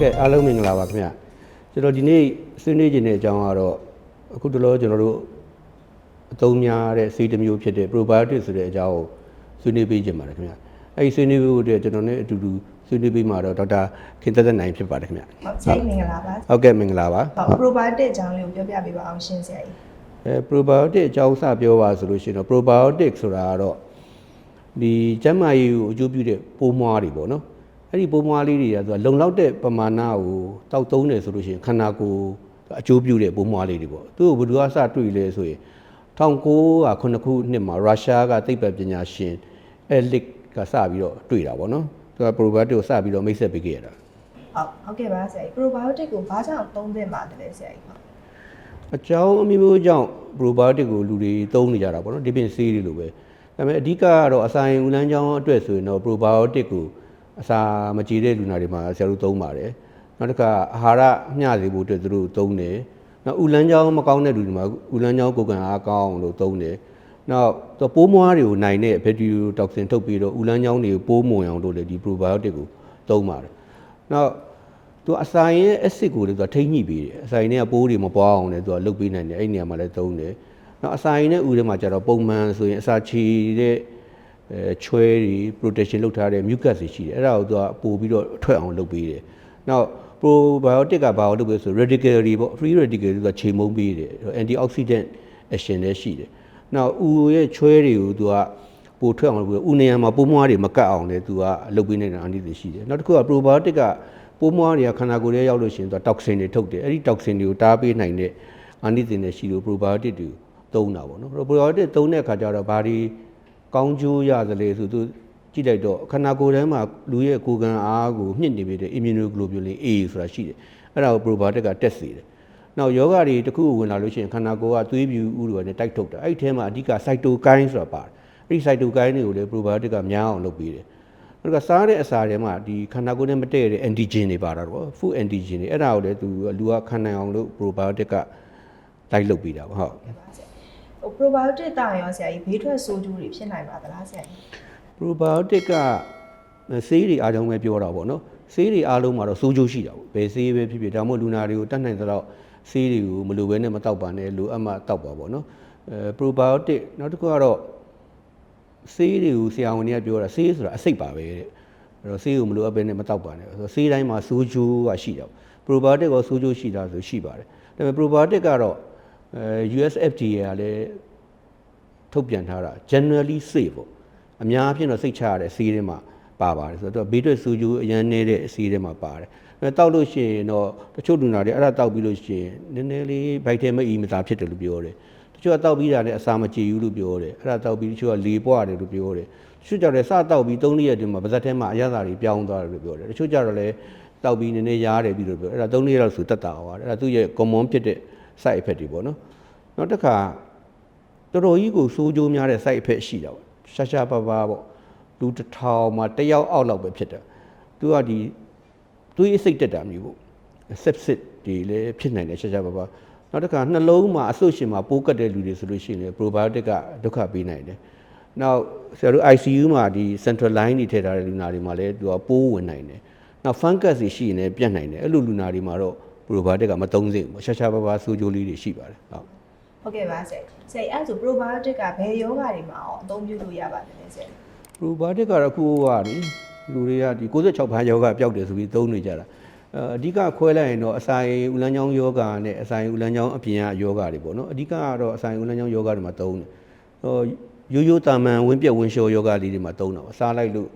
ဟုတ်ကဲ့အားလုံးမင်္ဂလာပါခင်ဗျကျွန်တော်ဒီနေ့ဆွေးနွေးခြင်းတဲ့အကြောင်းကတော့အခုတလောကျွန်တော်တို့အသုံးများတဲ့ဆေးတစ်မျိုးဖြစ်တဲ့ probiotic ဆိုတဲ့အကြောင်းကိုဆွေးနွေးပေးခြင်းပါတယ်ခင်ဗျအဲဒီဆွေးနွေးဖို့အတွက်ကျွန်တော်နဲ့အတူတူဆွေးနွေးပေးမှာတော့ဒေါက်တာခင်သက်သက်နိုင်ဖြစ်ပါတယ်ခင်ဗျဟုတ်ဆရာကြီးမင်္ဂလာပါဟုတ်ကဲ့မင်္ဂလာပါဟုတ် probiotic အကြောင်းလေးကိုပြောပြပေးပါအောင်ရှင်းဆရာကြီးအဲ probiotic အကြောင်းစပြောပါဆိုလို့ရှိရင်တော့ probiotic ဆိုတာကတော့ဒီကျန်းမာရေးကိုအကျိုးပြုတဲ့ပိုးမွားတွေပေါ့နော် အဲ့ဒီပိုးမွားလေးတွေကဆိုတော့လုံလောက်တဲ့ပမာဏကိုတောက်သုံးတယ်ဆိုလို့ရှိရင်ခန္ဓာကိုယ်အကျိုးပြုတဲ့ပိုးမွားလေးတွေပေါ့သူ့ကိုဘယ်သူကစတွေ့လဲဆိုရင်1909ခုနှစ်မှာရုရှားကသိပ္ပံပညာရှင်အဲလစ်ကစပြီးတော့တွေ့တာပေါ့နော်သူက probiotic ကိုစပြီးတော့မိတ်ဆက်ပေးခဲ့ရတာဟုတ်ဟုတ်ကဲ့ပါဆရာကြီး probiotic ကိုဘာကြောင့်သုံးသင့်ပါတယ်လဲဆရာကြီးဟုတ်အကြောင်းအမျိုးမျိုးကြောင့် probiotic ကိုလူတွေသုံးနေကြတာပေါ့နော်ဒီပြင်ဆေးတွေလိုပဲဒါပေမဲ့အဓိကကတော့အစာရင်ဦးလန်းချောင်းအတွက်ဆိုရင်တော့ probiotic ကို အစာမကြေတဲ့လူနာတွေမှာဆရာတို့သုံးပါတယ်နောက်တစ်ခါအာဟာရမျှစေဖို့အတွက်သူတို့သုံးတယ်နောက်ဦးလန်းချောင်းမကောင်းတဲ့လူတွေမှာဦးလန်းချောင်းကိုယ်ကန်အားကောင်းအောင်လို့သုံးတယ်နောက်တော့ပိုးမွားတွေကိုနိုင်တဲ့ bacteria toxin ထုတ်ပြီးတော့ဦးလန်းချောင်းတွေကိုပိုးမွန်အောင်လို့လေဒီ probiotic ကိုသုံးပါတယ်နောက်သူအစာရင်ရဲ့ acid ကိုလည်းသူကထိမ့်ညှိပေးတယ်အစာရင်ကပိုးတွေမပွားအောင်လည်းသူကလုပ်ပေးနိုင်တယ်အဲ့ဒီနေရာမှာလည်းသုံးတယ်နောက်အစာရင်နဲ့ဥထဲမှာကျတော့ပုံမှန်ဆိုရင်အစာချီတဲ့ အဲချွဲတွေ protection လုပ်ထားတဲ့ mucus တွေရှိတယ်အဲ့ဒါကိုသူကပို့ပြီးတော့ထွက်အောင်လုပ်ပေးတယ်နောက် probiotic ကဘာလို့လုပ်ပေးဆို radical တွေပေါ့ free radical တွေသူကချိန်မုံပေးတယ် antioxidant action လည်းရှိတယ်နောက်ဥရဲ့ချွဲတွေကိုသူကပိုထွက်အောင်လုပ်ပြီးဥနေရာမှာပိုးမွားတွေမကတ်အောင်လည်းသူကလုပ်ပေးနေတာအနည်းတွေရှိတယ်နောက်တစ်ခုက probiotic ကပိုးမွားတွေကခန္ဓာကိုယ်ထဲရောက်လို့ရှိရင်သူက toxin တွေထုတ်တယ်အဲ့ဒီ toxin တွေကိုတားပေးနိုင်တဲ့အနည်းတွေရှိလို့ probiotic တွေသုံးတာပေါ့နော် probiotic သုံးတဲ့အခါကျတော့ဘာဒီ ကောင်းကျိုးရသလဲဆိုသူကြည့်လိုက်တော့ခန္ဓာကိုယ်ထဲမှာလူရဲ့ကိုယ်ခံအားကိုမြင့်နေပေးတဲ့ immunoglobulin A ဆိုတာရှိတယ်အဲ့ဒါကို probiotic ကတက်စေတယ်နောက်ယောဂတွေတစ်ခုဝင်လာလို့ရှိရင်ခန္ဓာကိုယ်ကသွေးပြူဥတွေနဲ့တိုက်ထုတ်တာအဲ့ဒီထဲမှာအဓိက cytokine ဆိုတာပါတယ်အဲ့ဒီ cytokine တွေကိုလည်း probiotic ကများအောင်လုပ်ပေးတယ်အဲ့ဒါကစားတဲ့အစာတွေမှာဒီခန္ဓာကိုယ်နဲ့မတည့်တဲ့ antigen တွေပါတာတော့ food antigen တွေအဲ့ဒါကိုလည်းသူလူကခံနိုင်အောင်လို့ probiotic ကတိုက်လုပ်ပေးတာပေါ့ဟုတ်ကဲ့ပါဆရာ ဟို probiotic တာရောဆရာကြီးဘေးထွက်ဆိုးကျိုးတွေဖြစ်နိုင်ပါသလားဆရာကြီး probiotic ကဆေးတွေအားလုံးပဲပြောတာပေါ့နော်ဆေးတွေအားလုံးမှာတော့စိုးကျိုးရှိတာပေါ့ဘယ်ဆေးပဲဖြစ်ဖြစ်ဒါမှမဟုတ်လူနာတွေကိုတတ်နိုင်သလောက်ဆေးတွေကိုမလိုဘဲနဲ့မတောက်ပါနဲ့လိုအပ်မှတောက်ပါပေါ့နော်အဲ probiotic နောက်တစ်ခုကတော့ဆေးတွေကိုဆရာဝန်တွေကပြောတာဆေးဆိုတာအစိတ်ပါပဲတဲ့အဲ့တော့ဆေးကိုမလိုအပ်ဘဲနဲ့မတောက်ပါနဲ့ဆိုတော့ဆေးတိုင်းမှာစိုးကျိုးကရှိတာပေါ့ probiotic ကိုစိုးကျိုးရှိတာဆိုရှိပါတယ်ဒါပေမဲ့ probiotic ကတော့ အဲ USFDA ကလည်းထုတ်ပြန်ထားတာ generally safe ပေါ့အများအားဖြင့်တော့စိတ်ချရတဲ့ဆေးတွေမှာပါပါတယ်ဆိုတော့ဘေးထွက်ဆူကျူအရန်နေတဲ့ဆေးတွေမှာပါတယ်အဲတောက်လို့ရှိရင်တော့တချို့လူနာတွေအဲ့ဒါတောက်ပြီးလို့ရှိရင်နည်းနည်းလေးဗိုက်ထဲမအီမသာဖြစ်တယ်လို့ပြောတယ်တချို့ကတောက်ပြီးတာလည်းအစာမကြေဘူးလို့ပြောတယ်အဲ့ဒါတောက်ပြီးတချို့ကလေပွားတယ်လို့ပြောတယ်တချို့ကြတော့စတောက်ပြီး3ရက်တည်းမှာပါဇက်ထဲမှာအရသာတွေပြောင်းသွားတယ်လို့ပြောတယ်တချို့ကြတော့လည်းတောက်ပြီးနည်းနည်းရားတယ်ပြီးလို့ပြောအဲ့ဒါ3ရက်လောက်ဆိုတက်တာဟောတယ်အဲ့ဒါသူ့ရဲ့ common ဖြစ်တဲ့ side effect တွေပေါ့နော်နောက်တစ်ခါတော်တော်ကြီးကိုစိုးကြိုးများတဲ့ site effect ရှိတာပေါ့ရှာရှာပါပါပေါ့လူတစ်ထောင်မှာတစ်ယောက်အောက်လောက်ပဲဖြစ်တယ်သူကဒီသွေးစိတ်တက်တာမျိုးပေါ့ sepsis တွေလည်းဖြစ်နိုင်တယ်ရှာရှာပါပါနောက်တစ်ခါနှလုံးမှာအဆုတ်ရှင်မှာပိုးကတ်တဲ့လူတွေဆိုလို့ရှိရင်လည်း probiotic ကဒုက္ခပေးနိုင်တယ်နောက်ဆရာတို့ ICU မှာဒီ central line တွေထည့်ထားတဲ့လူနာတွေမှာလည်းသူကပိုးဝင်နိုင်တယ်နောက် fungus တွေရှိရင်လည်းပြတ်နိုင်တယ်အဲ့လိုလူနာတွေမှာတော့ probiotic ကမသုံးသင့်ဘူးရှာရှာပါပါစိုးကြိုးလေးတွေရှိပါတယ်ဟုတ်ဟုတ်ကဲ့ပါဆရာဆရာကြီးအဲ့ဒါဆို probiotic ကဘယ်ယောဂတွေမှာရောအသုံးပြုလို့ရပါတယ်လဲဆရာကြီး probiotic ကတော့အခုကလေလူတွေကဒီ66ဘာယောဂပျောက်တယ်ဆိုပြီးသုံးနေကြတာအဲအဓိကခွဲလိုက်ရင်တော့အစာရင်ဦးလန်းချောင်းယောဂနဲ့အစာရင်ဦးလန်းချောင်းအပြင်ကယောဂတွေပေါ့နော်အဓိကကတော့အစာရင်ဦးလန်းချောင်းယောဂတွေမှာသုံးတယ်ဟိုရိုးရိုးတာမန်ဝင်းပြက်ဝင်းလျှောယောဂလေးတွေမှာသုံးတာပေါ့စားလိုက်လို့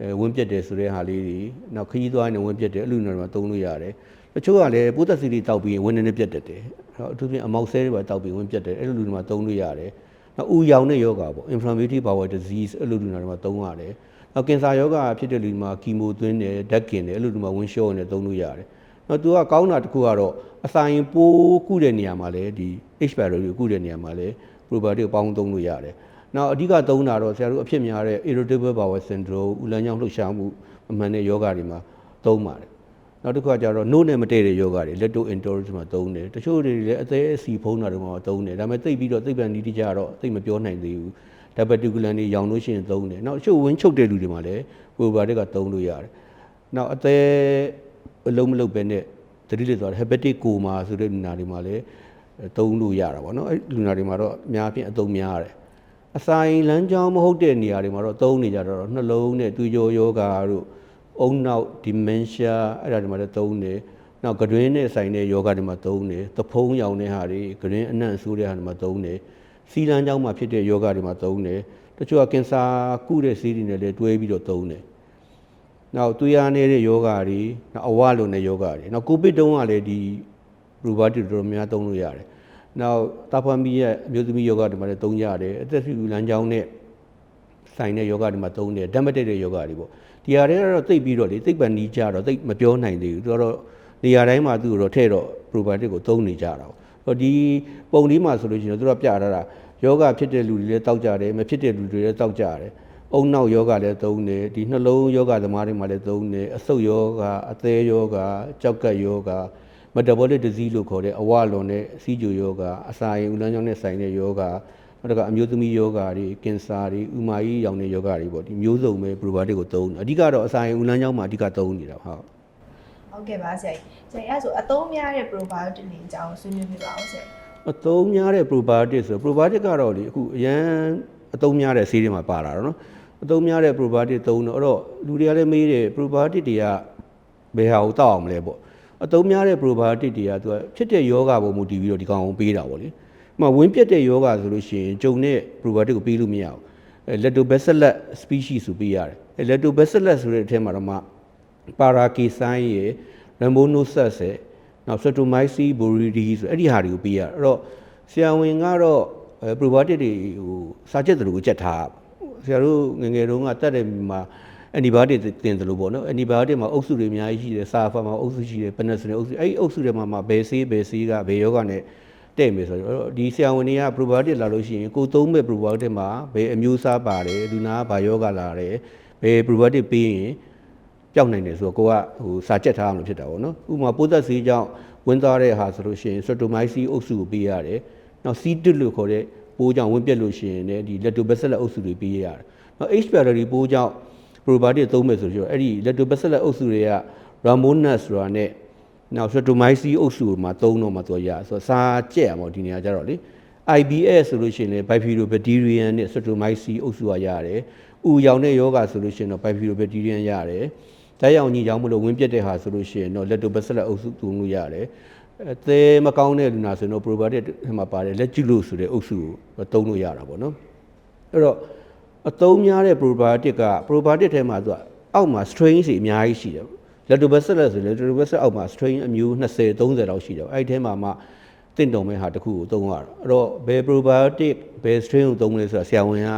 အဲဝင်းပြက်တယ်ဆိုတဲ့ဟာလေးတွေနောက်ခရီးသွားနေဝင်းပြက်တယ်အဲ့လိုနေရာမှာသုံးလို့ရတယ် တချို့ကလည်းပိုးသက်စီတွေတောက်ပြီးရင်ဝင်းနေနေပြက်တတ်တယ်အဲ့တော့အထူးဖြင့်အမောက်ဆဲတွေပါတောက်ပြီးဝင်းပြက်တယ်အဲ့လိုလူတွေမှာသုံးလို့ရတယ်နောက်ဥယောင်တဲ့ယောဂပေါ့ inflammatory bowel disease အဲ့လိုလူနာတွေမှာသုံးရတယ်။နောက်ကင်ဆာယောဂဖြစ်တဲ့လူတွေမှာကီမိုသွင်းတယ်ဓာတ်ကင်တယ်အဲ့လိုလူတွေမှာဝင်လျှောနေသုံးလို့ရတယ်။နောက်သူကကောင်းတာတစ်ခုကတော့အစာရင်ပိုးကုတဲ့နေရာမှာလည်းဒီ H pylori ကိုကုတဲ့နေရာမှာလည်း probiotic ကိုပေါင်းသုံးလို့ရတယ်။နောက်အဓိကသုံးတာတော့ဆရာတို့အဖြစ်များတဲ့ irritable bowel syndrome ဥလန်းချောင်းလှုပ်ရှားမှုအမှန်တဲ့ယောဂတွေမှာသုံးပါတယ်။ နောက်တစ်ခုကကြတော့နို့နဲ့မတည့်တဲ့ယောဂတွေလက်တိုအင်တိုရစ်မှာသုံးတယ်တချို့တွေလည်းအသေးအစီဖုံးတာတွေမှာသုံးတယ်ဒါပေမဲ့သိပ်ပြီးတော့သိပ်ပန်ဒီတိကျတော့သိပ်မပြောနိုင်သေးဘူးဒါပတ်တူကူလန်တွေရောင်လို့ရှိရင်သုံးတယ်နောက်တချို့ဝင်းချုပ်တဲ့လူတွေမှာလည်းပရိုဘာတက်ကသုံးလို့ရတယ်နောက်အသေးအလုံးမလုံးပဲနဲ့တတိလေးသွားတယ် hepatic coma ဆိုတဲ့လူနာတွေမှာလည်းသုံးလို့ရတာပေါ့နော်အဲ့လူနာတွေမှာတော့အများဖြင့်အသုံးများတယ်အစာရင်လမ်းကြောင်းမဟုတ်တဲ့နေရာတွေမှာတော့သုံးနေကြတော့နှလုံးနဲ့သွေးကြောယောဂါတို့ အုံနောက် dementia အဲ့ဒါတွေမှာလည်းသုံးတယ်နောက်ကတွင်းနဲ့ဆိုင်တဲ့ယောဂတွေမှာသုံးတယ်သဖုံးရောင်တဲ့ဟာတွေကတွင်းအနံ့ဆိုးတဲ့ဟာတွေမှာသုံးတယ်စီလမ်းကြောင်းမှာဖြစ်တဲ့ယောဂတွေမှာသုံးတယ်တချို့ကကင်ဆာကုတဲ့ဆေးတွေနဲ့လည်းတွဲပြီးတော့သုံးတယ်နောက်သွေးအားနေတဲ့ယောဂါတွေနောက်အဝလုံတဲ့ယောဂါတွေနောက်ကိုဗစ်တုန်းကလည်းဒီရူဘာတီတော်တော်များသုံးလို့ရတယ်။နောက်တာဖာမီရဲ့အမျိုးသမီးယောဂါတွေမှာလည်းသုံးရတယ်။အသက်ရှူလမ်းကြောင်းနဲ့ ဆိုင်တဲ့ယောဂါတွေမှာသုံးတယ်ဓာတ်မတက်တဲ့ယောဂါတွေပေါ့။ဒီဟာတွေကတော့သိပ်ပြီးတော့လေသိပ်ပန်နီးကြတော့သိပ်မပြောနိုင်သေးဘူး။သူကတော့နေရာတိုင်းမှာသူ့ကိုတော့ထဲ့တော့ probiotic ကိုသုံးနေကြတာပေါ့။ဟိုဒီပုံလေးမှာဆိုလို့ရှိရင်သူတို့ကပြထားတာယောဂဖြစ်တဲ့လူတွေလည်းတောက်ကြတယ်မဖြစ်တဲ့လူတွေလည်းတောက်ကြတယ်။အုံနောက်ယောဂလည်းသုံးတယ်ဒီနှလုံးယောဂသမားတွေမှာလည်းသုံးတယ်အဆုတ်ယောဂအသေးယောဂကြောက်ကပ်ယောဂ metabolic disease လို့ခေါ်တဲ့အဝလွန်တဲ့စီးကျူယောဂအစာရင်ဦးလမ်းကြောင်းနဲ့ဆိုင်တဲ့ယောဂ နောက်တစ်ခါအမျိုးသမီးယောဂတွေကင်ဆာတွေဥမာကြီးရောင်တဲ့ယောဂတွေပေါ့ဒီမျိုးစုံပဲ probiotic ကိုသုံးတယ်အဓိကတော့အစာရင်ဦးလမ်းကြောင်းမှာအဓိကသုံးနေတာဟုတ်ဟုတ်ကဲ့ပါဆရာကြီးဆရာကြီးအဲ့ဆိုအသုံးများတဲ့ probiotic တွေအကြောင်းဆွေးနွေးပြပါဦးဆရာကြီးအသုံးများတဲ့ probiotic ဆို probiotic ကတော့လေအခုအရန်အသုံးများတဲ့ဆေးတွေမှာပါလာတော့နော်အသုံးများတဲ့ probiotic သုံးတော့အဲ့တော့လူတွေကလည်းမေးတယ် probiotic တွေကဘယ်ဟာကိုတောက်အောင်မလဲပေါ့အသုံးများတဲ့ probiotic တွေကသူကဖြစ်တဲ့ယောဂပေါ်မူတည်ပြီးတော့ဒီကောင်ကိုပေးတာပေါ့လေ။ဥပ မာဝင်းပြက်တဲ့ယောဂဆိုလို့ရှိရင်ဂျုံတဲ့ probiotic ကိုပေးလို့မရဘူး။အဲ lactobacillus species ဆိုပေးရတယ်။အဲ lactobacillus ဆိုတဲ့အထက်မှာတော့မှ parakesan ရယ် rhamnosus ရယ်နောက် streptomyces borrelia ဆိုအဲ့ဒီဟာတွေကိုပေးရအဲ့တော့ဆရာဝန်ကတော့အဲ probiotic တွေဟိုစာချက်သလိုကိုကြက်ထားဆရာတို့ငယ်ငယ်တုန်းကတက်တယ်မှာ antibiotic တင်တယ်လို့ပေါ့နော် antibiotic မှာအုပ်စုတွေအများကြီးရှိတယ်စာဖာမှာအုပ်စုရှိတယ် penicillin အုပ်စုအဲ့ဒီအုပ်စုတွေမှာမှာဘယ်ဆေးဘယ်ဆေးကဘယ်ယောဂနဲ့ တဲ့မယ်ဆိုတော့ဒီဆရာဝန်တွေက probiotic လာလို့ရှိရင်ကိုသုံးမဲ့ probiotic မှာဘယ်အမျိုးအစားပါတယ်လူနာကဘာယောဂလာတယ်ဘယ် probiotic ပေးရင်ပျောက်နိုင်တယ်ဆိုတော့ကိုကဟိုစာချက်ထားအောင်လို့ဖြစ်တာပေါ့နော်ဥပမာပိုးသက်ဆေးကြောင့်ဝင်သွားတဲ့ဟာဆိုလို့ရှိရင် streptomyces အုပ်စုကိုပေးရတယ်နောက် C1 လို့ခေါ်တဲ့ပိုးကြောင့်ဝင်ပြက်လို့ရှိရင်လည်းဒီ lactobacillus အုပ်စုတွေပေးရတယ်နောက် H pylori ပိုးကြောင့် probiotic သုံးမယ်ဆိုတော့အဲ့ဒီ lactobacillus အုပ်စုတွေက ramonas ဆိုတာနဲ့ နောက် streptomyces အုပ်စုမှာသုံးတော့မှတော့ရဆိုတော့စာကြက်ရမှာဒီနေရာကျတော့လေ IBS ဆိုလို့ရှိရင်လည်း bifidobacterium နဲ့ streptomyces အုပ်စုကရတယ်။ဥရောင်တဲ့ယောဂဆိုလို့ရှိရင်တော့ bifidobacterium ရတယ်။ဓာတ်ရောင်ညီကြောင့်မလို့ဝင်ပြက်တဲ့ဟာဆိုလို့ရှိရင်တော့ lactobacillus အုပ်စုသုံးလို့ရတယ်။အဲသဲမကောင်းတဲ့လူနာဆိုရင်တော့ probiotic ထဲမှာပါတယ်လက်ကျူလို့ဆိုတဲ့အုပ်စုကိုသုံးလို့ရတာပေါ့နော်။အဲ့တော့အသုံးများတဲ့ probiotic က probiotic ထဲမှာသူကအောက်မှာ strain စီအများကြီးရှိတယ်။ lactobacillus ဆိုလေ lactobacillus အောက်မှာ strain အမျိုး20 30လောက်ရှိတယ်။အဲ့ဒီထဲမှာမှတင့်တုံမဲ့ဟာတစ်ခုကိုသုံးရတာအဲ့တော့ဘယ် probiotic ဘယ် strain ကိုသုံးလဲဆိုတာဆရာဝန်က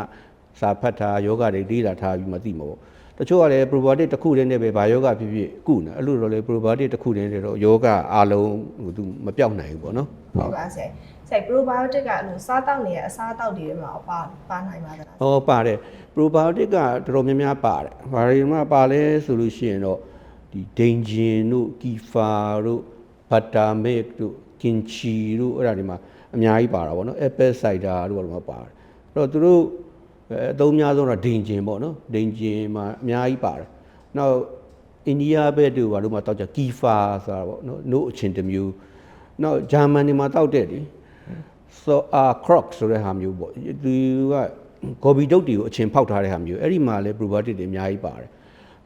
စာဖတ်တာယောဂတွေလေ့လာထားပြီးမှသိမှာပေါ့တချို့ကလည်း probiotic တစ်ခုတည်းနဲ့ပဲဘာယောဂဖြစ်ဖြစ်ကုနေအဲ့လိုတော့လေ probiotic တစ်ခုတည်းနဲ့တော့ယောဂအလုံးဟိုသူမပြောက်နိုင်ဘူးပေါ့နော်ဟုတ်ပါဆရာကြီးဆရာကြီး probiotic ကအဲ့လိုစားတောက်နေတဲ့အစားတောက်တွေထဲမှာပါပါနိုင်ပါသလားဟောပါတယ် probiotic ကတော်တော်များများပါတယ်ဘာတွေမှပါလဲဆိုလို့ရှိရင်တော့ ဒီဒိန်ဂျင်တို့ကီဖာတို့ဘတ်တာမစ်တို့ကင်ချီတို့အဲ့ဒါတွေမှာအများကြီးပါတာပေါ့နော် apple cider တို့ဘာလို့မှပါတယ်အဲ့တော့သူတို့အဲအသုံးများဆုံးတော့ဒိန်ဂျင်ပေါ့နော်ဒိန်ဂျင်မှာအများကြီးပါတယ်နောက်အိန္ဒိယဘက်တို့ဘာလို့မှတောက်ကြကီဖာဆိုတာပေါ့နော်နို့အချင်းတစ်မျိုးနောက်ဂျာမန်တွေမှာတောက်တဲ့ဒီဆိုအာ croc ဆိုတဲ့ဟာမျိုးပေါ့သူကဂေါ်ဘီဒုတ်တွေကိုအချင်းဖောက်ထားတဲ့ဟာမျိုးအဲ့ဒီမှာလည်း probiotic တွေအများကြီးပါတယ်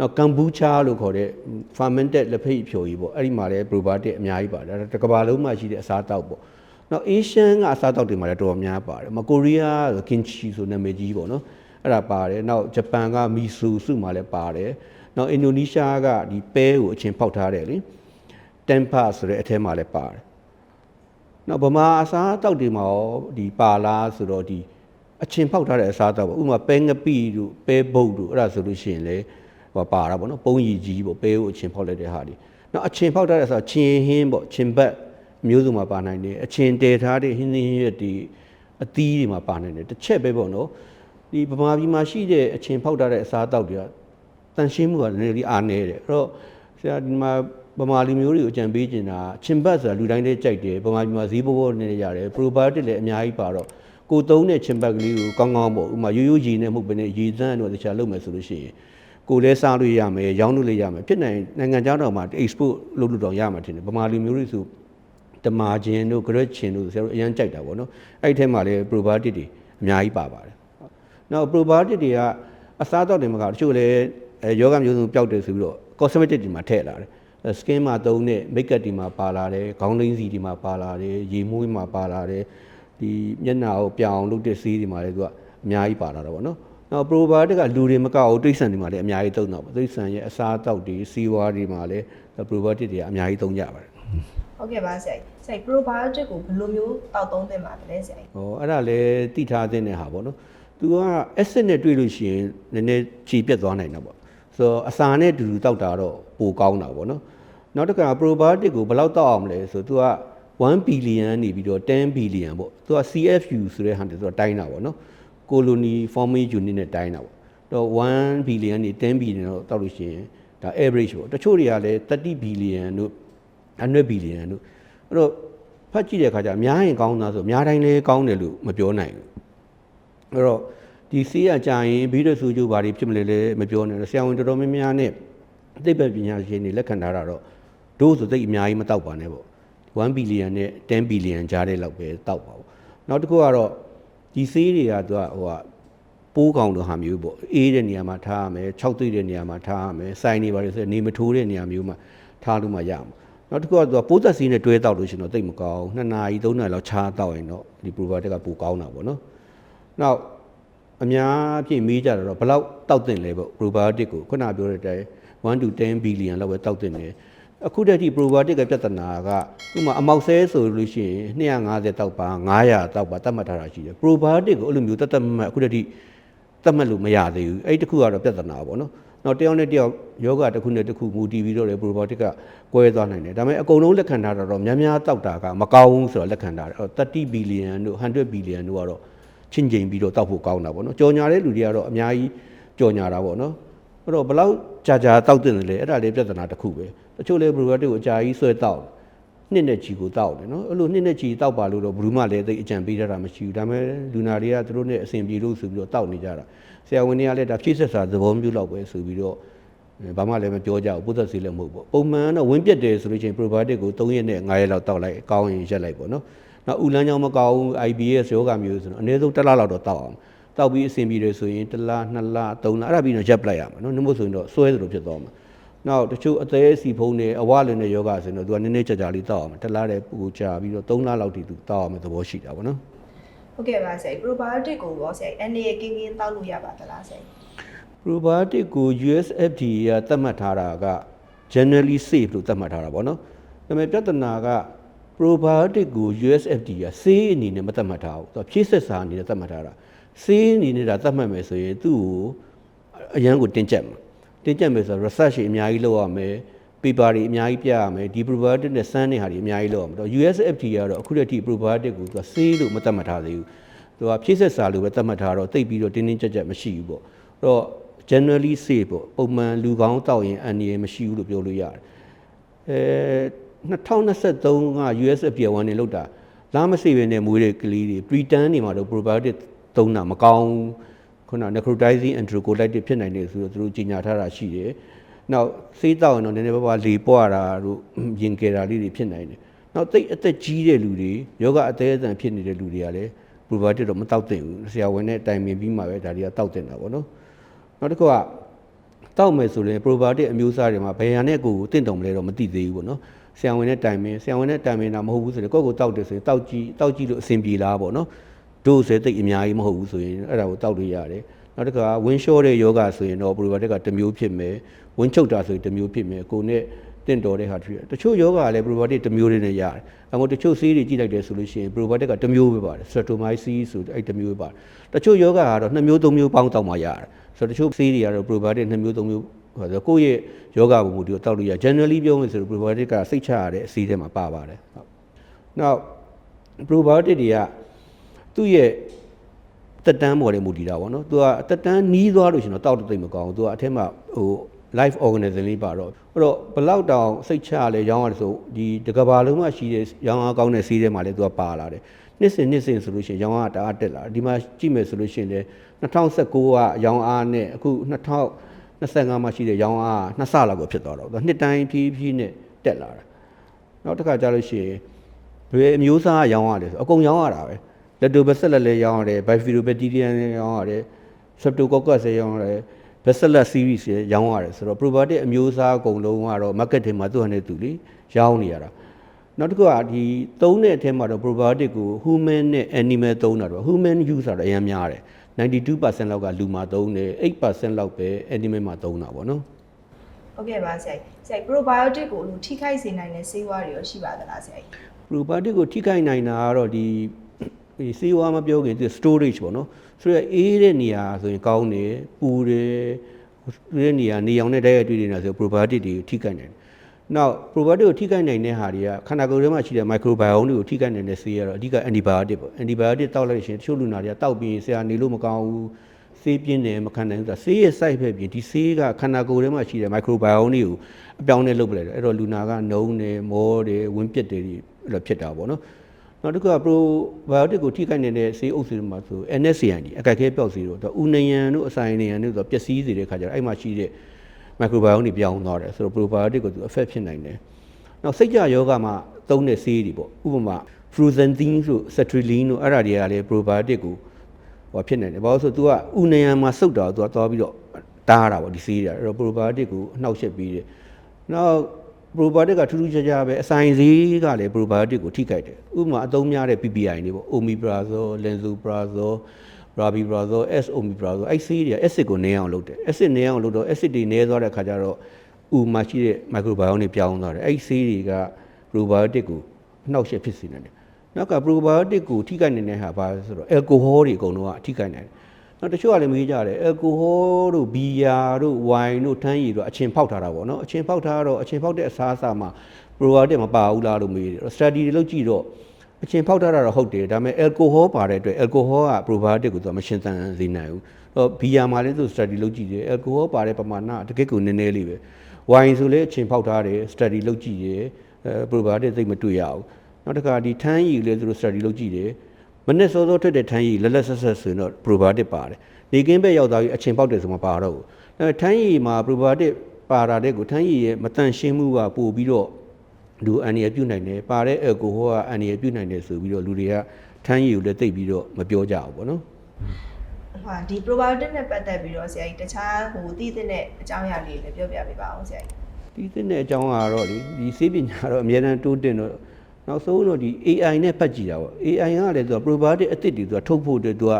နောက်ကမ်ဘူချာလို့ခေါ်တဲ့ fermented လက်ဖက်အဖြိုကြီးပေါ့အဲ့ဒီမှာလည်း probiotic အများကြီးပါတယ်ဒါတစ်ကမ္ဘာလုံးမှာရှိတဲ့အစားအသောက်ပေါ့နောက် Asian ကအစားအသောက်တွေမှာလည်းတော်တော်များပါတယ်မကိုရီးယားဆို kimchi ဆိုနာမည်ကြီးပေါ့နော်အဲ့ဒါပါတယ်နောက်ဂျပန်ကမီဆူစုမှာလည်းပါတယ်နောက်အင်ဒိုနီးရှားကဒီပဲကိုအချင်းဖောက်ထားတယ်လေ tempa ဆိုတဲ့အထဲမှာလည်းပါတယ်နောက်ဗမာအစားအသောက်တွေမှာရောဒီပါလားဆိုတော့ဒီအချင်းဖောက်ထားတဲ့အစားအသောက်ပေါ့ဥပမာပဲငပိတို့ပဲဘုတ်တို့အဲ့ဒါဆိုလို့ရှိရင်လေ ဟိုပါတာပေါ့နော်ပုံရည်ကြီးပေါ့ပဲကိုအချင်းဖောက်လိုက်တဲ့ဟာဒီနောက်အချင်းဖောက်ထားတဲ့အစားချင်းဟင်းပေါ့ချင်းဘက်အမျိုးစုံမှာပါနိုင်တယ်အချင်းတဲထားတဲ့ဟင်းသင်းရက်ဒီအသီးတွေမှာပါနိုင်တယ်တစ်ချက်ပဲပေါ့နော်ဒီဗမာပြည်မှာရှိတဲ့အချင်းဖောက်ထားတဲ့အစားအသောက်တွေကတန်ရှင်းမှုကလည်းဒီအားနေတယ်အဲ့တော့ဆရာဒီမှာဗမာလူမျိုးတွေကိုအကြံပေးချင်တာချင်းဘတ်ဆိုတာလူတိုင်းလေးကြိုက်တယ်ဗမာပြည်မှာဈေးဘောဘောနဲ့ရတယ် probiotic လည်းအများကြီးပါတော့ကိုသုံးတဲ့ချင်းဘတ်ကလေးကိုကောင်းကောင်းပေါ့ဥပမာရိုးရိုးရည်နဲ့မဟုတ်ဘဲနဲ့ရည်သန့်တို့တခြားလုပ်မယ်ဆိုလို့ရှိရင် ကိုယ်လဲစားလို့ရမယ်ရောင်းလို့လည်းရမယ်ဖြစ်နိုင်နိုင်ငံခြားတော်မှာ export လုပ်လို့တော့ရမှာထင်တယ်ဗမာလူမျိုးတွေဆိုတမာချင်းတို့ grad ချင်းတို့ဆရာတို့အရန်ကြိုက်တာပေါ့နော်အဲ့ဒီထဲမှာလည်း probiotic တွေအများကြီးပါပါတယ်နောက် probiotic တွေကအစားအသောက်တွေမှာကတချို့လည်းအဲယောဂမျိုးစုံပျောက်တယ်ဆိုပြီးတော့ cosmetic တွေမှာထည့်လာတယ် skin မှာသုံးတဲ့ makeup တွေမှာပါလာတယ်ခေါင်းလိမ့်စီတွေမှာပါလာတယ်ရေမွေးမှာပါလာတယ်ဒီမျက်နှာကိုပြောင်အောင်လုပ်တဲ့ဆေးတွေမှာလည်းသူကအများကြီးပါလာတာပေါ့နော် နောက် probiotic ကလူတွေမကအောင်တိရစ္ဆာန်တွေမှာလည်းအများကြီးသုံးတာပေါ့တိရစ္ဆာန်ရဲ့အစားအသောက်တွေစီးပွားတွေမှာလည်း probiotic တွေကအများကြီးသုံးကြပါတယ်ဟုတ်ကဲ့ပါဆရာဆရာ probiotic ကိုဘယ်လိုမျိုးတောက်သုံးသင့်ပါလဲဆရာဟောအဲ့ဒါလည်းတိထားတဲ့ဟာပေါ့နော်သူက acid နဲ့တွေ့လို့ရှိရင်နည်းနည်းခြေပြတ်သွားနိုင်တာပေါ့ဆိုတော့အစာနဲ့အတူတူတောက်တာတော့ပိုကောင်းတာပေါ့နော်နောက်တစ်ခါ probiotic ကိုဘယ်လောက်တောက်အောင်လဲဆိုသူက1 billion နေပြီးတော့10 billion ပေါ့သူက CFU ဆိုတဲ့ဟာတွေသူကတိုင်းတာပေါ့နော် colony forming unit နဲ့တိုင်းတာပေါ့တော့1 billion နေ10 billion တော့တောက်လို့ရှိရင်ဒါ average ပေါ့တချို့တွေကလည်း30 billion တို့100 billion တို့အဲ့တော့ဖတ်ကြည့်တဲ့အခါကျအများရင်ကောင်းတာဆိုအများတိုင်းလည်းကောင်းတယ်လို့မပြောနိုင်ဘူးအဲ့တော့ဒီဆေးရကြရင်ဘီရဆူကျူဘာတွေဖြစ်မလဲလဲမပြောနဲ့ဆရာဝန်တော်တော်များများနဲ့အသိပ္ပံပညာရှင်တွေလက်ခံထားတာတော့ဒိုးဆိုသိပ်အများကြီးမတောက်ပါနဲ့ပေါ့1 billion နဲ့10 billion ကြားတဲ့လောက်ပဲတောက်ပါပေါ့နောက်တစ်ခုကတော့ ဒီဆေးတွေကသူကဟိုကပိုးကောင်လိုဟာမျိုးပေါ့အေးတဲ့နေရာမှာထားရမယ်၆သိတဲ့နေရာမှာထားရမယ်စိုင်နေပါလေဆိုနေမထိုးတဲ့နေရာမျိုးမှာထားလို့မှရမှာနောက်တစ်ခုကသူကပိုးသက်ဆေးနဲ့တွဲတောက်လို့ရှင်တော့တိတ်မကောင်း2နာရီ3နာရီလောက်ခြားတောက်ရင်တော့ဒီ probiotic ကပိုကောင်းတာပေါ့နော်နောက်အများအပြည့်မေးကြတာတော့ဘယ်လောက်တောက်တင်လဲပေါ့ probiotic ကိုခုနပြောတဲ့အတိုင်း1 to 10 billion လောက်ပဲတောက်တင်တယ် အခုတည်းက probiotic ကပြဿနာကဥပမာအမောက်ဆဲဆိုလို့ရှိရင်250တောက်ပါ900တောက်ပါတတ်မှတ်ထားတာရှိတယ် probiotic ကိုအဲ့လိုမျိုးတတ်တတ်မှတ်မှတ်အခုတည်းကတတ်မှတ်လို့မရသေးဘူးအဲ့ဒီတစ်ခုကတော့ပြဿနာပေါ့နော်နောက်တစ်ယောက်နဲ့တစ်ယောက်ယောဂတစ်ခုနဲ့တစ်ခုမူတည်ပြီးတော့လေ probiotic ကကွဲသွားနိုင်တယ်ဒါပေမဲ့အကုန်လုံးလက်ခံထားတာတော့များများတောက်တာကမကောင်းဘူးဆိုတော့လက်ခံထားတယ်အဲ့တော့30 billion တို့100 billion တို့ကတော့ချင်းချင်းပြီးတော့တောက်ဖို့ကောင်းတာပေါ့နော်ကြော်ညာတဲ့လူတွေကတော့အများကြီးကြော်ညာတာပေါ့နော်အဲ့တော့ဘယ်လောက်ကြာကြာတောက်တင်တယ်လဲအဲ့ဒါလေးပြဿနာတစ်ခုပဲ တချို့လေ probiotic ကိုအကြာကြီးဆွဲတောက်တယ်နှစ်နဲ့ချီကိုတောက်တယ်နော်အဲ့လိုနှစ်နဲ့ချီတောက်ပါလို့တော့ဘယ်သူမှလည်းသိအကြံပေးတတ်တာမရှိဘူးဒါပေမဲ့လူနာတွေကသူတို့နဲ့အဆင်ပြေလို့ဆိုပြီးတော့တောက်နေကြတာဆရာဝန်တွေကလည်းဒါဖြည့်ဆက်စာသဘောမျိုးလောက်ပဲဆိုပြီးတော့ဘာမှလည်းမပြောကြဘူးပုသက်စီလည်းမဟုတ်ဘူးပုံမှန်တော့ဝင်းပြက်တယ်ဆိုလို့ချင်း probiotic ကို3ရက်နဲ့5ရက်လောက်တောက်လိုက်ကောင်းရင်ရက်လိုက်ပေါ့နော်နောက်ဥလန်းချောင်းမကောင်းဘူး IBS ယောဂမျိုးဆိုတော့အနည်းဆုံးတစ်လလောက်တော့တောက်အောင်တောက်ပြီးအဆင်ပြေတယ်ဆိုရင်တစ်လနှစ်လသုံးလအဲ့ဒါပြီးတော့ရက်ပလိုက်ရမှာနော်နှမို့ဆိုရင်တော့ဆွဲသလိုဖြစ်သွားမှာ နောက်တချို့အသေးစီဖုံးနေအဝလွင်တဲ့ယောဂဆိုရင်တော့သူကနည်းနည်းကြာကြာလေးတောက်အောင်တစ်လားတဲ့ပူကြာပြီးတော့3လလောက်ထိသူတောက်အောင်သဘောရှိတာပေါ့နော်ဟုတ်ကဲ့ပါဆရာ probiotic ကိုရောဆရာအနေနဲ့ကင်းကင်းတောက်လို့ရပါသလားဆရာ probiotic ကို USFDA ကသတ်မှတ်ထားတာက generally safe လို့သတ်မှတ်ထားတာပေါ့နော်။ဒါပေမဲ့ပြဿနာက probiotic ကို USFDA ကဆေးအနေနဲ့မသတ်မှတ်ထားဘူး။သူကဖြည့်ဆက်စာအနေနဲ့သတ်မှတ်ထားတာ။ဆေးအနေနဲ့ဒါသတ်မှတ်မယ်ဆိုရင်သူ့ကိုအရန်ကိုတင်ကြက်မှာ။ တင်ကြက်မယ်ဆိုတော့ research တွေအများကြီးလုပ်ရမယ်။ paper တွေအများကြီးပြရမယ်။ဒီ probiotic နဲ့စမ်းတဲ့ဟာတွေအများကြီးလုပ်ရမယ်။တော့ USFDA ကတော့အခုတည်းက probiotic ကိုသူကဆေးလို့မသတ်မှတ်ထားသေးဘူး။သူကဖြည့်ဆက်စာလို့ပဲသတ်မှတ်ထားတော့တိတ်ပြီးတော့တင်းတင်းကြပ်ကြပ်မရှိဘူးပေါ့။အဲ့တော့ generally safe ပေါ့ပုံမှန်လူကောင်းတောက်ရင်အန္တရာယ်မရှိဘူးလို့ပြောလို့ရတယ်အဲ2023က USFDA ဝန်နေလောက်တာလာမစိပဲနဲ့မွေးတဲ့ကလေးတွေ preterm နေမှာတော့ probiotic သုံးတာမကောင်း ခုန necrotizing enterocolitis ဖြစ်နိုင်တယ်ဆိုတော့သူတို့ကြီးညာထားတာရှိတယ်နောက်ဆေးတောက်ရင်တော့နည်းနည်းပါးပါးလေပွားတာတို့ရင်ကြယ်တာလေးတွေဖြစ်နိုင်တယ်နောက်တိတ်အသက်ကြီးတဲ့လူတွေယောဂအသေးအတန်ဖြစ်နေတဲ့လူတွေကလည်း probiotic တော့မတောက်သင့်ဘူးဆရာဝန်နဲ့တိုင်ပင်ပြီးမှပဲဒါတွေကတောက်သင့်တာပေါ့နော်နောက်တစ်ခုကတောက်မယ်ဆိုရင် probiotic အမျိုးအစားတွေမှာဘယ်ဟာနဲ့ကိုယ်ကိုတင့်တုံမလဲတော့မသိသေးဘူးပေါ့နော်ဆရာဝန်နဲ့တိုင်ပင်ဆရာဝန်နဲ့တိုင်ပင်တာမဟုတ်ဘူးဆိုရင်ကိုယ့်ကိုယ်တောက်တယ်ဆိုရင်တောက်ကြည့်တောက်ကြည့်လို့အဆင်ပြေလားပေါ့နော် ဒို့စေတိတ်အများကြီးမဟုတ်ဘူးဆိုရင်အဲ့ဒါကိုတောက်လို့ရတယ်နောက်တစ်ခါဝင်းလျှောတဲ့ယောဂဆိုရင်တော့ probiotic ကတစ်မျိုးဖြစ်မယ်ဝင်းချုပ်တာဆိုရင်တစ်မျိုးဖြစ်မယ်ကိုယ်နဲ့တင့်တော်တဲ့ဟာဖြစ်တယ်တချို့ယောဂကလည်း probiotic တစ်မျိုးလေးနဲ့ရတယ်အမို့တချို့ဆေးတွေကြည့်လိုက်တယ်ဆိုလို့ရှိရင် probiotic ကတစ်မျိုးပဲပါတယ် streptomyces ဆိုအဲ့တစ်မျိုးပဲပါတယ်တချို့ယောဂကတော့နှစ်မျိုးသုံးမျိုးပေါင်းတောက်မှရတယ်ဆိုတော့တချို့ဆေးတွေကတော့ probiotic နှစ်မျိုးသုံးမျိုးဟိုဆိုကိုယ့်ရဲ့ယောဂပုံမူတီကိုတောက်လို့ရ generally ပြောမယ်ဆိုတော့ probiotic ကစိတ်ချရတဲ့အဆေးထဲမှာပါပါတယ်ဟုတ်နောက် probiotic တွေက သူ့ရဲ့တက်တန်းပေါ်တဲ့မူတည်တာပေါ့နော်သူကတက်တန်းနီးသွားလို့ရှင်တော့တောက်တော့သိပ်မကောင်းဘူးသူကအထက်မှာဟို life organism လေးပါတော့အဲ့တော့ဘလောက်တောင်စိတ်ချရလဲရောင်းရတယ်ဆိုဒီတကဘာလုံးမှရှိတဲ့ရောင်းအားကောင်းတဲ့ဆေးထဲမှာလည်းသူကပါလာတယ်နှစ်စဉ်နှစ်စဉ်ဆိုလို့ရှိရင်ရောင်းအားတအားတက်လာဒီမှာကြည့်မယ်ဆိုလို့ရှိရင်လည်း2019ကရောင်းအားနဲ့အခု2023 25မှာရှိတဲ့ရောင်းအားနှစ်ဆလောက်ကိုဖြစ်သွားတော့သူကနှစ်တိုင်းဖြည်းဖြည်းနဲ့တက်လာတာနောက်တစ်ခါကျလို့ရှိရင်ဘယ်အမျိုးအစားရောင်းရတယ်ဆိုအကုန်ရောင်းရတာပဲ လက်တိုဘက်ဆက်လက်လည်းရောင်းရတယ်ဘိုက်ဖီရိုဘက်တီရီယန်လည်းရောင်းရတယ်ဆပ်တိုကော့ကတ်လည်းရောင်းရတယ်ဘက်ဆက်လက် series လည်းရောင်းရတယ်ဆိုတော့ probiotic အမျိုးအစားအကုန်လုံးကတော့ market ထဲမှာသူ့ဟာနဲ့သူလေရောင်းနေရတာနောက်တစ်ခုကဒီသုံးတဲ့အထက်မှာတော့ probiotic ကို human နဲ့ animal သုံးတာတော့ human use ဆိုတာအများများတယ်92%လောက်ကလူမှာသုံးတယ်8%လောက်ပဲ animal မှာသုံးတာပေါ့နော်ဟုတ်ကဲ့ပါဆရာကြီးဆရာကြီး probiotic ကိုလူထိခိုက်စေနိုင်တဲ့ဆေးဝါးတွေရောရှိပါသလားဆရာကြီး probiotic ကိုထိခိုက်နိုင်တာကတော့ဒီ ဒီစေဝါမပြောခင်သူ storage ပေါ့နော်ဆိုတော့အေးတဲ့နေရာဆိုရင်ကောင်းတယ်ပူတယ်ဒီတဲ့နေရာနေအောင်နဲ့တိုက်ရိုက်တွေ့နေတာဆို probiotic တွေထိခိုက်နိုင်တယ်နောက် probiotic ကိုထိခိုက်နိုင်တဲ့ဟာတွေကခန္ဓာကိုယ်ထဲမှာရှိတဲ့ microbiome တွေကိုထိခိုက်နိုင်တဲ့ဆေးကတော့အဓိက antibiotic ပေါ့ antibiotic တောက်လိုက်ရင်တချို့လူနာတွေကတောက်ပြီးရင်ဆရာနေလို့မကောင်းဘူးဆေးပြင်းတယ်မခံနိုင်ဘူးဆိုတာဆေးရဲ့ side effect ပြင်ဒီဆေးကခန္ဓာကိုယ်ထဲမှာရှိတဲ့ microbiome တွေကိုအပြောင်းအလဲလုပ်ပလိုက်တယ်အဲ့တော့လူနာကနှုံးတယ်မောတယ်ဝင်းပြစ်တယ်ဒီအဲ့လိုဖြစ်တာပေါ့နော် နောက်တစ်ခုက probiotic ကိုထိခိုက်နေတဲ့ဆေးအုပ်စုတွေမှာဆို NSAID အကက်ခဲပျောက်ဆေးတို့တော့ဥနယံတို့အဆိုင်နယံတို့ဆိုပျက်စီးစေတဲ့ခါကျတော့အဲ့မှာရှိတဲ့ microbiome တွေပြောင်းသွားတယ်ဆိုတော့ probiotic ကိုသူ affect ဖြစ်နိုင်တယ်နောက်စိတ်ကြယောဂမှာသုံးတဲ့ဆေးတွေပေါ့ဥပမာ fluoxetine ဆို sertraline တို့အဲ့ဒါတွေကလည်း probiotic ကိုဟောဖြစ်နိုင်တယ်ဘာလို့ဆို तू ကဥနယံမှာစုပ်တာ तू ကသွားပြီးတော့တားတာပေါ့ဒီဆေးတွေအဲ့တော့ probiotic ကိုအနှောက်ယှက်ပြီးတယ်နောက် probiotic ကထူးထူးခြားခြားပဲအဆိုင်ဈေးကလည်း probiotic ကိုထိခိုက်တယ်ဥပမာအသုံးများတဲ့ PPI တွေပေါ့ omeprazole lansoprazole rabiprazole s omeprazole အဲ့ဆေးတွေက acid ကိုနည်းအောင်လုပ်တယ် acid နည်းအောင်လုပ်တော့ acid တွေနည်းသွားတဲ့ခါကျတော့ဥမှာရှိတဲ့ microbiome တွေပြောင်းသွားတယ်အဲ့ဆေးတွေက probiotic ကိုအနှောက်အယှက်ဖြစ်စေနိုင်တယ်နောက်က probiotic ကိုထိခိုက်နိုင်တဲ့ဟာဘာလဲဆိုတော့ alcohol တွေအကုန်လုံးကထိခိုက်နိုင်တယ် နောက်တချို့ကလည်းမေးကြတယ် alcohol တို့ beer တို့ wine တို့ထန်းရည်တို့အချင်းဖောက်ထားတာပေါ့နော်အချင်းဖောက်ထားတော့အချင်းဖောက်တဲ့အစားအစာမှာ probiotic မပါဘူးလားလို့မေးတယ် study တွေလုပ်ကြည့်တော့အချင်းဖောက်ထားတာတော့ဟုတ်တယ်ဒါပေမဲ့ alcohol ပါတဲ့အတွက် alcohol က probiotic ကိုသူကမရှင်းသန်စေနိုင်ဘူးတော့ beer မှာလည်းသူ study လုပ်ကြည့်တယ် alcohol ပါတဲ့ပမာဏတကယ့်ကိုနည်းနည်းလေးပဲ wine ဆိုလည်းအချင်းဖောက်ထားတယ် study လုပ်ကြည့်တယ်အဲ probiotic သိပ်မတွေ့ရဘူးနောက်တစ်ခါဒီထန်းရည်လည်းသူတို့ study လုပ်ကြည့်တယ် မနစ်စောစောထွက်တဲ့ထန်းရည်လက်လက်ဆက်ဆက်ဆိုရင်တော့ probiotic ပါတယ်နေကင်းဘက်ရောက်သွားပြီးအချင်းပေါက်တယ်ဆိုမှပါတော့ဘူးအဲထန်းရည်မှာ probiotic ပါတာတဲ့ကိုထန်းရည်ရဲ့မတန်ရှင်းမှုကပို့ပြီးတော့လူအန်ရပြုတ်နိုင်တယ်ပါတဲ့ alcohol ကအန်ရပြုတ်နိုင်တယ်ဆိုပြီးတော့လူတွေကထန်းရည်ကိုလည်းသိပ်ပြီးတော့မပြောကြဘူးပေါ့နော်ဟာဒီ probiotic နဲ့ပတ်သက်ပြီးတော့ဆရာကြီးတခြားဟိုသိသင့်တဲ့အကြောင်းအရာလေးလည်းပြောပြပေးပါအောင်ဆရာကြီးဒီသစ်တဲ့အကြောင်းကတော့လေဒီစေပညာတော့အများအားတိုးတင်တော့ နောက်ဆုံးတော့ဒီ AI နဲ့ပတ်ကြည့်တာပေါ့ AI ကလည်းသူက probiotic အသစ်တွေသူကထုတ်ဖို့အတွက်သူက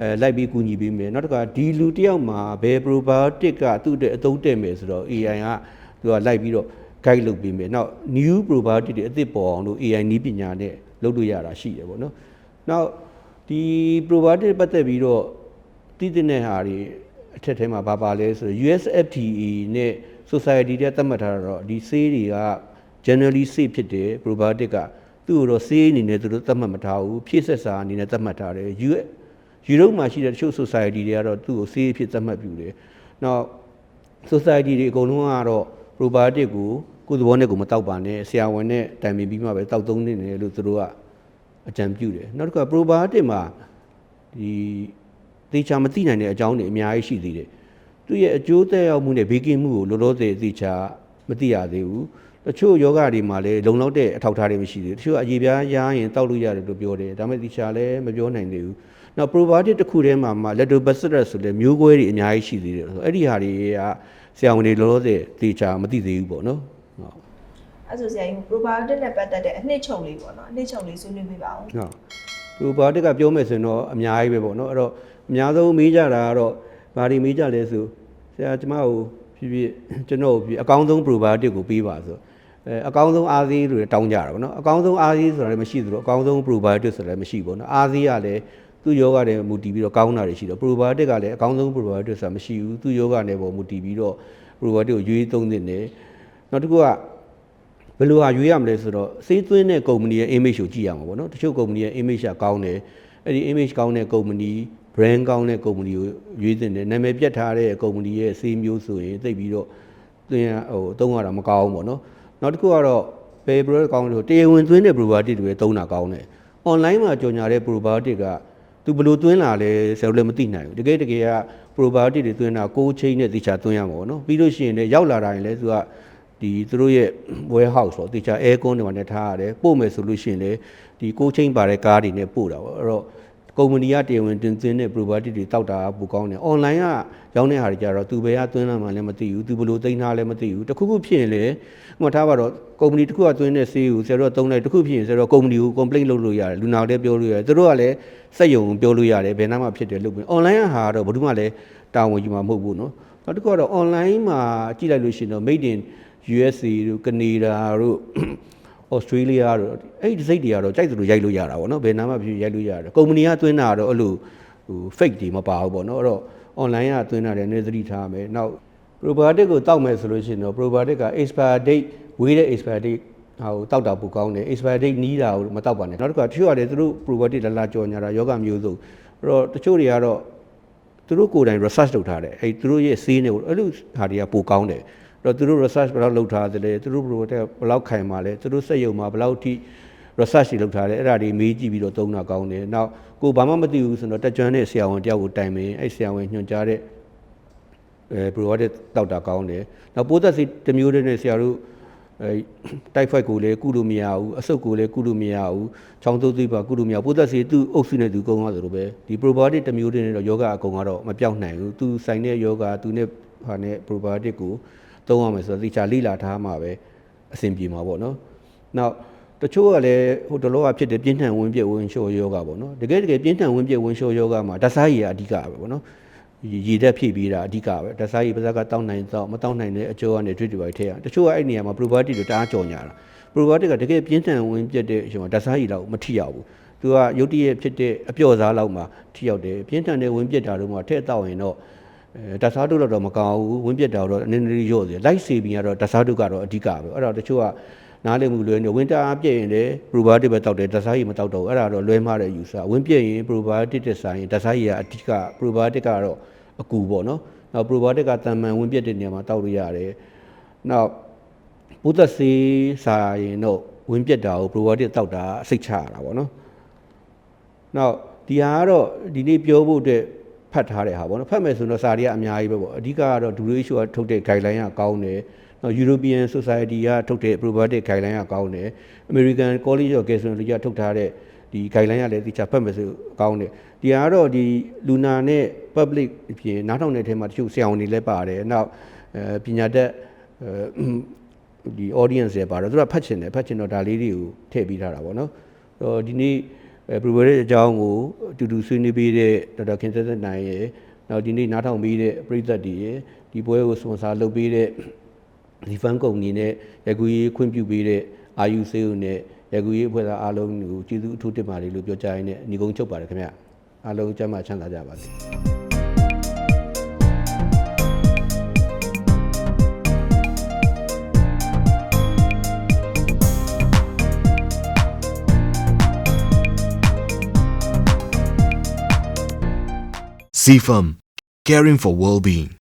အဲလိုက်ပြီးကူညီပေးမယ်နောက်တစ်ခါဒီလူတစ်ယောက်မှာဘယ် probiotic ကသူ့အတွက်အသုံးတဲ့မယ်ဆိုတော့ AI ကသူကလိုက်ပြီးတော့ guide လုပ်ပေးမယ်နောက် new probiotic တွေအသစ်ပေါ်အောင်လို့ AI နည်းပညာနဲ့လုပ်လို့ရတာရှိတယ်ပေါ့နော်နောက်ဒီ probiotic ပတ်သက်ပြီးတော့တည်တဲ့ဟာတွေအထက်ထဲမှာဘာပါလဲဆိုတော့ USFDA နဲ့ society တဲ့သတ်မှတ်ထားတာတော့ဒီဆေးတွေက generally safe ဖြစ်တယ် probiotic ကသူ့ကိုတော့ဆေးအနေနဲ့သူတို့သတ်မှတ်မထားဘူးဖြည့်ဆက်စာအနေနဲ့သတ်မှတ်ထားတယ် US ယူရိုပမှာရှိတဲ့တချို့ society တွေကတော့သူ့ကိုဆေးအဖြစ်သတ်မှတ်ပြုတယ်။နောက် society တွေအကုန်လုံးကတော့ probiotic ကိုကိုယ်သဘောနဲ့ကိုယ်မတောက်ပါနဲ့ဆရာဝန်နဲ့တိုင်ပင်ပြီးမှပဲတောက်သုံးနေတယ်လို့သူတို့ကအကြံပြုတယ်။နောက်တစ်ခါ probiotic မှာဒီသေချာမသိနိုင်တဲ့အကြောင်းတွေအများကြီးရှိသေးတယ်။သူ့ရဲ့အကျိုးသက်ရောက်မှုနဲ့ဘေးကင်းမှုကိုလောလောဆယ်သေချာမသိရသေးဘူး။ တချို့ယောဂတွေမှာလည်းလုံလောက်တဲ့အထောက်အထားတွေမရှိသေးဘူး။တချို့အရေပြားရမ်းရင်တောက်လို့ရတယ်လို့ပြောတယ်။ဒါပေမဲ့သေချာလည်းမပြောနိုင်သေးဘူး။နောက် probiotic တစ်ခုတည်းမှာမှ lactobacillus ဆိုလည်းမျိုးကွဲတွေအများကြီးရှိသေးတယ်ဆိုတော့အဲ့ဒီဟာတွေကဆရာဝန်တွေလောလောဆယ်သေချာမသိသေးဘူးပေါ့နော်ဟုတ်အဲ့ဆိုဆရာကြီး probiotic နဲ့ပတ်သက်တဲ့အနှစ်ချုပ်လေးပေါ့နော်အနှစ်ချုပ်လေးဆွေးနွေးပေးပါအောင်ဟုတ် probiotic ကပြောမယ်ဆိုရင်တော့အများကြီးပဲပေါ့နော်အဲ့တော့အများဆုံးမေးကြတာကတော့ဘာတွေမေးကြလဲဆိုဆရာကျမကိုဖြစ်ဖြစ်ကျွန်တော်ကိုဖြစ်အကောင်းဆုံး probiotic ကိုပေးပါဆိုအဲ အကောင်းဆုံးအားသေးလို့တောင်းကြတာပေါ့နော်အကောင်းဆုံးအားသေးဆိုတာလည်းမရှိသလိုအကောင်းဆုံး probiotic ဆိုတာလည်းမရှိဘူးပေါ့နော်အားသေးကလည်းသူ့ယောဂနဲ့မူတည်ပြီးတော့ကောင်းတာတွေရှိတော့ probiotic ကလည်းအကောင်းဆုံး probiotic ဆိုတာမရှိဘူးသူ့ယောဂနဲ့ပေါ်မူတည်ပြီးတော့ probiotic ကိုရွေးသုံးသင့်တယ်နောက်တစ်ခုကဘယ်လိုဟာရွေးရမလဲဆိုတော့စေးသွင်းတဲ့ကုမ္ပဏီရဲ့ image ကိုကြည့်ရမှာပေါ့နော်တချို့ကုမ္ပဏီရဲ့ image ကကောင်းတယ်အဲ့ဒီ image ကောင်းတဲ့ကုမ္ပဏီ brand ကောင်းတဲ့ကုမ္ပဏီကိုရွေးတင်တယ်နာမည်ပြတ်ထားတဲ့ကုမ္ပဏီရဲ့စေးမျိုးဆိုရင်သိပ်ပြီးတော့သင်ဟိုသုံးရတာမကောင်းဘူးပေါ့နော် နောက်တစ်ခုကတော့ဘယ် product ကောင်းလဲဆိုတရားဝင်သွင်းတဲ့ probiotic တွေသုံးတာကောင်းတယ် online မှာကြော်ညာတဲ့ probiotic ကသူဘယ်လိုသွင်းလာလဲဆရာတို့လည်းမသိနိုင်ဘူးတကယ်တကယ်က probiotic တွေသွင်းတာကိုချိန်နဲ့တေချာသွင်းရမှာပေါ့နော်ပြီးလို့ရှိရင်လည်းရောက်လာတာရင်လည်းသူကဒီသူတို့ရဲ့ warehouse ပေါ့တေချာ air con တွေမှာလည်းထားရတယ်ပို့မယ်ဆိုလို့ရှိရင်လည်းဒီကိုချိန်ပါတဲ့ကားတွေနဲ့ပို့တာပေါ့အဲ့တော့ ကုမ္ပဏီကတရားဝင်တင်သွင်းတဲ့ probiotic တွေတောက်တာပိုကောင်းတယ်။ online ကရောင်းတဲ့ဟာတွေကြတော့သူဘယ်ကသွင်းလာမှလည်းမသိဘူး။ तू ဘယ်လိုသိမ်းထားလဲမသိဘူး။တစ်ခုခုဖြစ်ရင်လေဟိုထားပါတော့ကုမ္ပဏီတစ်ခုကသွင်းတဲ့ဆေးကိုဆရာတို့ကသုံးလိုက်တစ်ခုဖြစ်ရင်ဆရာတို့ကကုမ္ပဏီကို complaint လုပ်လို့ရတယ်။လူနာလည်းပြောလို့ရတယ်။သူတို့ကလည်းစက်ယုံပြောလို့ရတယ်ဘယ်နှမှဖြစ်တယ်လို့ပြော။ online ကဟာကတော့ဘာမှလည်းတာဝန်ယူမှာမဟုတ်ဘူးနော်။နောက်တစ်ခုကတော့ online မှာကြည့်လိုက်လို့ရှိရင်တော့ made in USA တို့ Canada တို့ ဩစတြေးလျတို့အဲ့ဒီစိတ်တွေကတော့ကြိုက်သလိုရိုက်လို့ရတာပေါ့နော်ဘယ်နာမှဖြစ်ရိုက်လို့ရတယ်ကုမ္ပဏီကသွင်းတာတော့အဲ့လိုဟို fake တွေမပါဘူးပေါ့နော်အဲ့တော့ online ကသွင်းတာလည်းနေသတိထားမယ်နောက် probiotic ကိုတောက်မယ်ဆိုလို့ရှိရင်တော့ probiotic က expire date ဝေးတဲ့ expire date ဟာကိုတောက်တာပိုကောင်းတယ် expire date နီးတာကိုမတောက်ပါနဲ့နောက်တစ်ခါတချို့ကလည်းသူတို့ probiotic လာလာကြော်ညာတာယောဂမျိုးစုံအဲ့တော့တချို့တွေကတော့သူတို့ကိုယ်တိုင် research လုပ်ထားတယ်အဲ့သူတို့ရဲ့ဆေးနေကိုအဲ့လိုဟာတွေကပိုကောင်းတယ်အဲ့ တော့သူတို့ research ဘယ်လောက်လုပ်ထားသလဲသူတို့ product ဘယ်လောက်ခိုင်ပါလဲသူတို့စက်ရုံမှာဘယ်လောက်ထိ research တွေလုပ်ထားတယ်အဲ့ဒါတွေမေးကြည့်ပြီးတော့သုံးတာကောင်းတယ်နောက်ကိုဘာမှမသိဘူးဆိုတော့တက်ကြွတဲ့ဆရာဝန်တယောက်ကိုတိုင်ပင်အဲ့ဆရာဝန်ညွှန်ကြားတဲ့အဲ probiotic တောက်တာကောင်းတယ်နောက်ပိုးသက်စီတစ်မျိုးတည်းနဲ့ဆရာတို့အဲတိုက်ဖိုက်ကိုလည်းကုလို့မရဘူးအဆုတ်ကိုလည်းကုလို့မရဘူးချောင်းသုတ်သိပ်ပါကုလို့မရဘူးပိုးသက်စီသူ့အုပ်စုနဲ့သူကုန်းသွားသလိုပဲဒီ probiotic တစ်မျိုးတည်းနဲ့တော့ယောဂအကုန်ကတော့မပြောင်းနိုင်ဘူးသူဆိုင်တဲ့ယောဂသူနဲ့ဟာနဲ့ probiotic ကို သုံးရမယ်ဆိုတော့သိချာလိလာထားမှာပဲအဆင်ပြေမှာပေါ့နော်နောက်တချို့ကလည်းဟိုတလောကဖြစ်တဲ့ပြင်းထန်ဝင်ပြက်ဝင်လျှော်ယောဂပေါ့နော်တကယ်တကယ်ပြင်းထန်ဝင်ပြက်ဝင်လျှော်ယောဂမှာဓာတ်စားရည်ကအဓိကပဲပေါ့နော်ရည်သက်ဖြည့်ပြီးတာအဓိကပဲဒါစားရည်ပါးစပ်ကတောင်းနိုင်တော့မတောင်းနိုင်တဲ့အကျိုးကနေ drip တွေပဲထည့်ရတချို့ကအဲ့နေရာမှာ probiotic တွေတအားကြော်ညာတာ probiotic ကတကယ်ပြင်းထန်ဝင်ပြတ်တဲ့အချိန်မှာဒါစားရည်တော့မထိရောက်ဘူးသူကရုတ်တရက်ဖြစ်တဲ့အပျော့စားလောက်မှာထိရောက်တယ်ပြင်းထန်တဲ့ဝင်ပြတ်တာတော့မှထည့်တော့ရင်တော့ အဲဒါစားတုတော့မကောင်းဘူးဝင်ပြတ်တာတော့နည်းနည်းလေးရော့တယ်လိုက်စေပြီးကတော့ဒါစားတုကတော့အဓိကပဲအဲ့တော့တချို့ကနားလည်မှုလွဲနေဝင်တာပြည့်ရင်လည်း probiotic ပဲတောက်တယ်ဒါစားရည်မတောက်တော့ဘူးအဲ့ဒါတော့လွဲမှားတဲ့ယူဆဝင်ပြည့်ရင် probiotic တက်ဆိုင်ဒါစားရည်ကအဓိက probiotic ကတော့အကူပေါ့နော်။နောက် probiotic ကတန်မှန်ဝင်ပြတ်တဲ့နေရာမှာတောက်လို့ရတယ်။နောက်ဘုသက်ဆေးစာရင်တော့ဝင်ပြတ်တာကို probiotic တောက်တာအစိတ်ချရတာပေါ့နော်။နောက်ဒီဟာကတော့ဒီနေ့ပြောဖို့အတွက် ဖတ်ထားတဲ့ဟာပေါ့နော်။ဖတ်မယ်ဆိုတော့စာတွေကအများကြီးပဲပေါ့။အဓိကကတော့ WHO ကထုတ်တဲ့ guideline ကကောင်းတယ်။နောက် European Society ကထုတ်တဲ့ probiotic guideline ကကောင်းတယ်။ American College of Gastroenterology ကထုတ်ထားတဲ့ဒီ guideline ကလည်းတခြားဖတ်မယ်ဆိုကောင်းတယ်ဒီဟာကတော့ဒီလူနာနဲ့ public အပြင်နားထောင်တဲ့ထဲမှာတချို့ဆရာဝန်တွေလည်းပါတယ်နောက်အဲပညာတတ်အဲဒီ audience တွေပါတယ်သူကဖတ်ချင်တယ်ဖတ်ချင်တော့ဒါလေးတွေကိုထည့်ပေးထားတာပေါ့နော်အဲ့တော့ဒီနေ့ အဲ probiotic အကြောင်းကိုအတူတူဆွေးနွေးပေးတဲ့ဒေါက်တာခင်သက်သက်နိုင်ရဲ့နောက်ဒီနေ့နားထောင်ပေးတဲ့ပရိသတ်တွေရဲ့ဒီပွဲကိုစပွန်ဆာလုပ်ပေးတဲ့ဒီဖန်ကုမ္ပဏီနဲ့ရကူရေးခွင့်ပြုပေးတဲ့အာယူဆေးုံနဲ့ရကူရေးအဖွဲ့သားအားလုံးကိုကျေးဇူးအထူးတင်ပါတယ်လို့ပြောကြရင်းနဲ့ညီကုန်းချုပ်ပါတယ်ခင်ဗျအားလုံးကျမ်းမာချမ်းသာကြပါစေ CFAM, caring for well-being.